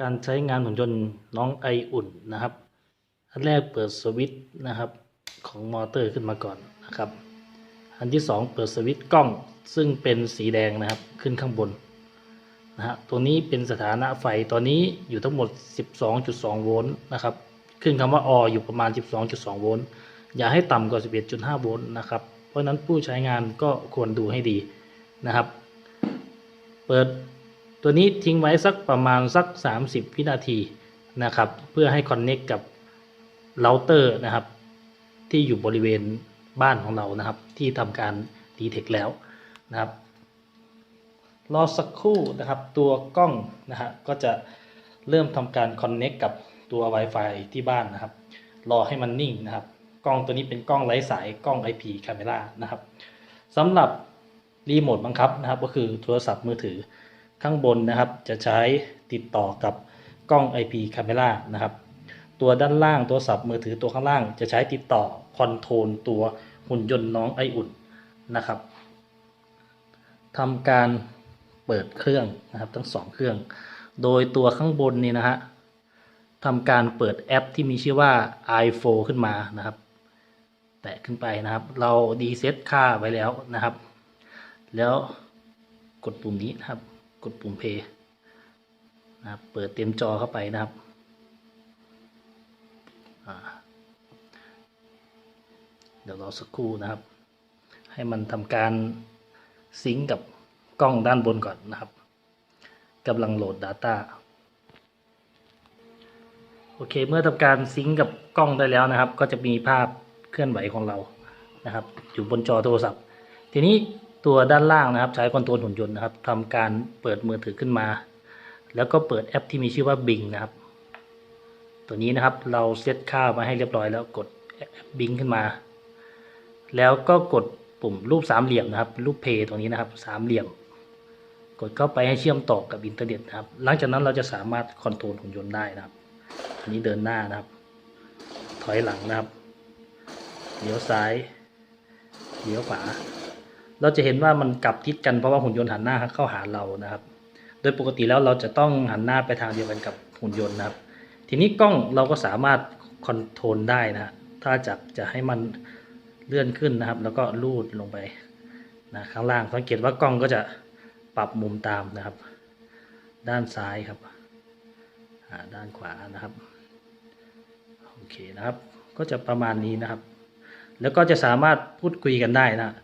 การใช้งานหุ่นยนต์น้องไออุ่นนะครับ อันแรกเปิดสวิตช์นะครับของมอเตอร์ขึ้นมาก่อนนะครับ อันที่สองเปิดสวิตช์กล้องซึ่งเป็นสีแดงนะครับขึ้นข้างบนนะฮะตัวนี้เป็นสถานะไฟตอนนี้อยู่ทั้งหมด 12.2 โวลต์นะครับ ขึ้นคำว่าออยู่ประมาณ 12.2 โวลต์อย่าให้ต่ำกว่า 11.5 โวลต์นะครับ เพราะฉะนั้นผู้ใช้งานก็ควรดูให้ดีนะครับ เปิด ตัวนี้ทิ้งไว้สักประมาณสัก 30 วินาทีนะครับ เพื่อให้คอนเน็กกับเราเตอร์นะครับ ที่อยู่บริเวณบ้านของเรานะครับ ที่ทำการดีเทคแล้วนะครับ รอสักครู่นะครับ ตัวกล้องนะฮะก็จะเริ่มทำการคอนเน็กกับตัว Wi-Fi ที่บ้านนะครับ รอให้มันนิ่งนะครับ กล้องตัวนี้เป็นกล้องไร้สายกล้อง IP Camera นะครับสำหรับรีโมทบังคับนะครับ ก็คือโทรศัพท์มือถือ ข้างบนนะครับจะใช้ติดต่อกับกล้อง IP Camera นะครับ ตัวด้านล่างโทรศัพท์มือถือตัวข้างล่าง จะใช้ติดต่อคอนโทรลตัวหุ่นยนต์น้องไออุ่นนะครับทำการเปิดเครื่องนะครับทั้งสองเครื่อง โดยตัวข้างบนนี่นะฮะทำการเปิดแอปที่มีชื่อว่า iPhone ขึ้นมานะครับ แตะขึ้นไปนะครับ เราดีเซตค่าไว้แล้วนะครับ แล้วกดปุ่มนี้นะครับ ดปุ่ม Play นะครับเปิดเต็มจอเข้าไปนะครับเดี๋ยวรอสักครู่นะครับ ให้มันทำการซิงกับกล้องด้านบนก่อนนะครับกำลังโหลด Data โอเค เมื่อทำการซิงกับกล้องได้แล้วนะครับ ก็จะมีภาพเคลื่อนไหวของเรานะครับ อยู่บนจอโทรศัพท์ ทีนี้ ตัวด้านล่างนะครับ ใช้คอนโทรลหุ่นยนต์นะครับทำการเปิดมือถือขึ้นมา แล้วก็เปิดแอปที่มีชื่อว่า Bing นะครับ ตัวนี้นะครับเราเซตค่ามาให้เรียบร้อยแล้วกดแอป Bing ขึ้นมา แล้วก็กดปุ่มรูปสามเหลี่ยมนะครับ รูปเพย์ตรงนี้นะครับสามเหลี่ยม กดเข้าไปให้เชื่อมต่อกับอินเทอร์เน็ตนะครับ หลังจากนั้นเราจะสามารถคอนโทรลหุ่นยนต์ได้นะครับ อันนี้เดินหน้านะครับ ถอยหลังนะครับเลี้ยวซ้ายเลี้ยวขวา เราจะเห็นว่ามันกลับทิศกันเพราะว่าหุ่นยนต์หันหน้าเข้าหาเรานะครับ โดยปกติแล้วเราจะต้องหันหน้าไปทางเดียวกันกับหุ่นยนต์นะครับ ทีนี้กล้องเราก็สามารถคอนโทรลได้นะถ้าจะจะให้มันเลื่อนขึ้นนะครับ แล้วก็ลูดลงไปนะข้างล่างสังเกตว่ากล้องก็จะปรับมุมตามนะครับ ด้านซ้ายครับด้านขวานะครับโอเคนะครับ ก็จะประมาณนี้นะครับ แล้วก็จะสามารถพูดคุยกันได้นะ